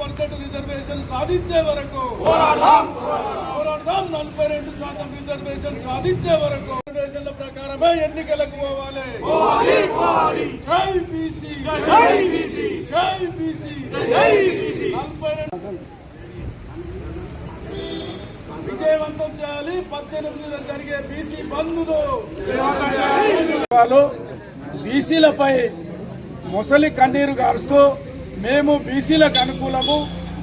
Percent reservation సాధించే వరకు పోరాడదాం. నలభై రెండు శాతం రిజర్వేషన్ సాధించే వరకు రిజర్వేషన్ల ప్రకారమే ఎన్నికలకు పోవాలి. జై బీసీ. జై బీసీ. జై బీసీ. నలభై రెండు. విజయవంతం చేయాలి. పద్దెనిమిదిన జరిగే బీసీ వాళ్ళు బీసీలపై ముసలి కన్నీరు గారుస్తూ మేము బీసీలకు అనుకూలము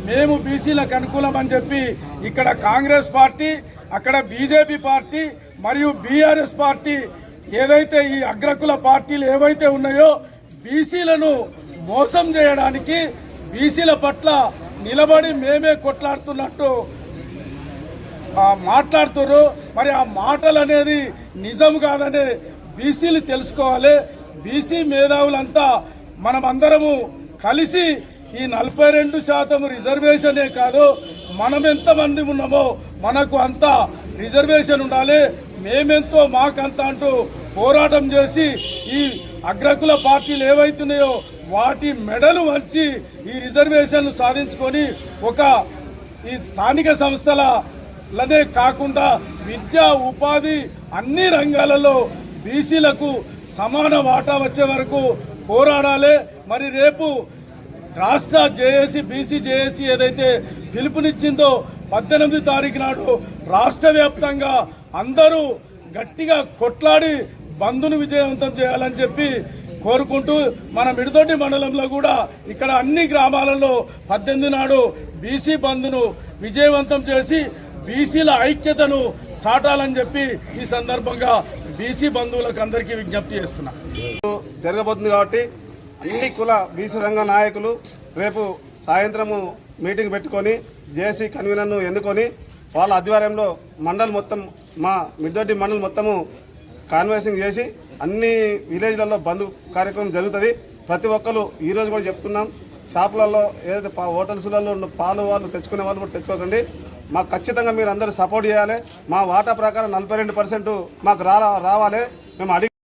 మేము బీసీలకు అనుకూలం అని చెప్పి ఇక్కడ కాంగ్రెస్ పార్టీ అక్కడ బీజేపీ పార్టీ మరియు బీఆర్ఎస్ పార్టీ ఏదైతే ఈ అగ్రకుల పార్టీలు ఏవైతే ఉన్నాయో బీసీలను మోసం చేయడానికి బీసీల పట్ల నిలబడి మేమే కొట్లాడుతున్నట్టు మాట్లాడుతున్నారు మరి ఆ మాటలు అనేది నిజం కాదని బీసీలు తెలుసుకోవాలి. బీసీ మేధావులంతా మనమందరము కలిసి ఈ నలభై రెండు శాతం రిజర్వేషనే కాదు మనం ఎంతమంది ఉన్నామో మనకు అంత రిజర్వేషన్ ఉండాలి. మేమెంతో మాకంత అంటూ పోరాటం చేసి ఈ అగ్రకుల పార్టీలు ఏవైతున్నాయో వాటి మెడలు వంచి ఈ రిజర్వేషన్లు సాధించుకొని ఒక ఈ స్థానిక సంస్థలనే కాకుండా విద్యా ఉపాధి అన్ని రంగాలలో బీసీలకు సమాన వాటా వచ్చే వరకు పోరాడాలి. మరి రేపు రాష్ట్ర జేఏసీ బీసీ జేఏసీ ఏదైతే పిలుపునిచ్చిందో పద్దెనిమిది తారీఖు నాడు రాష్ట్ర వ్యాప్తంగా అందరూ గట్టిగా కొట్లాడి బంధును విజయవంతం చేయాలని చెప్పి కోరుకుంటూ మన మిడిదొడ్డి మండలంలో కూడా ఇక్కడ అన్ని గ్రామాలలో పద్దెనిమిది నాడు బీసీ బంధును విజయవంతం చేసి బీసీల ఐక్యతను చాటాలని చెప్పి ఈ సందర్భంగా బీసీ బంధువులకు అందరికీ విజ్ఞప్తి చేస్తున్నా. జరగబోతుంది కాబట్టి అన్ని కుల బీసీ రంగ నాయకులు రేపు సాయంత్రము మీటింగ్ పెట్టుకొని జేసీ కన్వీనర్ను ఎన్నుకొని వాళ్ళ ఆధ్వర్యంలో మండల్ మొత్తం మా మిడ్దొడ్డి మండల్ మొత్తము కాన్వర్సింగ్ చేసి అన్ని విలేజ్లలో బంద్ కార్యక్రమం జరుగుతుంది. ప్రతి ఒక్కరు ఈ రోజు కూడా చెప్తున్నాం. షాపులలో ఏదైతే హోటల్స్లలో ఉన్న పాలు వాళ్ళు తెచ్చుకునే వాళ్ళు కూడా తెచ్చుకోకండి. మాకు ఖచ్చితంగా మీరు అందరూ సపోర్ట్ చేయాలి. మా వాటా ప్రకారం నలభై రెండు పర్సెంట్ మాకు రావాలి. మేము అడిగి